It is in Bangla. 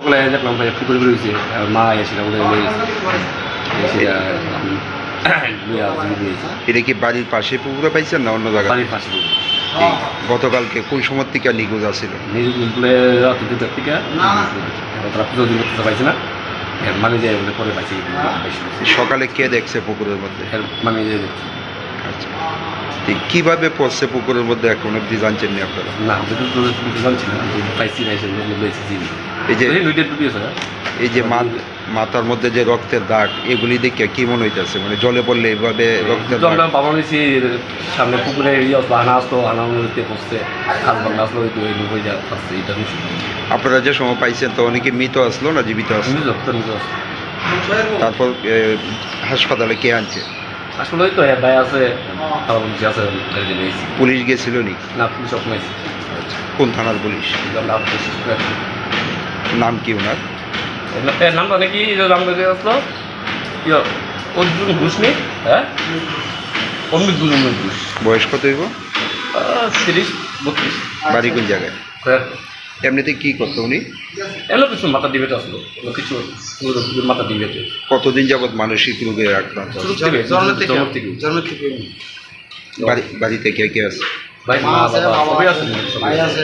সকালে দেখলাম ভাই পুকুরে বেরোইছে আর মা এটা কি বাড়ির পাশে পুকুরে পাইছেন না অন্য জায়গায়? বাড়ির পাশে গতকালকে কোন সময় থেকে নিখোঁজ আছিল? নিজে রাত দুটার থেকে তারা পুজো দিন করতে পারছে না। মানে বলে পরে পাইছে সকালে কে দেখছে পুকুরের মধ্যে? মানে যে আচ্ছা। কীভাবে পড়ছে পুকুরের মধ্যে এখন অব্দি জানছেন না আপনারা? না জানছি না। পাইছি না এই যে এই যে মাথার মধ্যে যে রক্তের দাগ এগুলি দেখে কি মনে হইতেছে? মানে জলে পড়লে এইভাবে রক্তের বাবা সামনে পুকুরে আনা আসলো আনা নদীতে পড়ছে খাল বাংলা আসলো ওই এটা আপনারা যে সময় পাইছেন তো অনেকে মৃত আসলো না জীবিত আসলো? তারপর হাসপাতালে কে আনছে? আসলে তো হ্যাঁ ভাই আছে আছে পুলিশ গেছিল নি না পুলিশ অপমাইছি কোন থানার পুলিশ? নাম কি ওনার? এর নামটা নাকি নাম দেখে আসলো। ইয়ে অর্জুন ঘোষ নেই হ্যাঁ? অমিত ঘোষ অমিত ঘোষ। বয়স কত হইব? তিরিশ বত্রিশ। বাড়ি কোন জায়গায়? হ্যাঁ। এমনিতে কি করতো উনি? এলো কিছু মাথা ডিবেট আসলো। কিছু মাথা ডিবেট কতদিন যাবত মানসিক রোগে আক্রান্ত? বাড়িতে কে কে আছে? ভাই মা বাবা আছে ভাই আছে। ভাই আছে।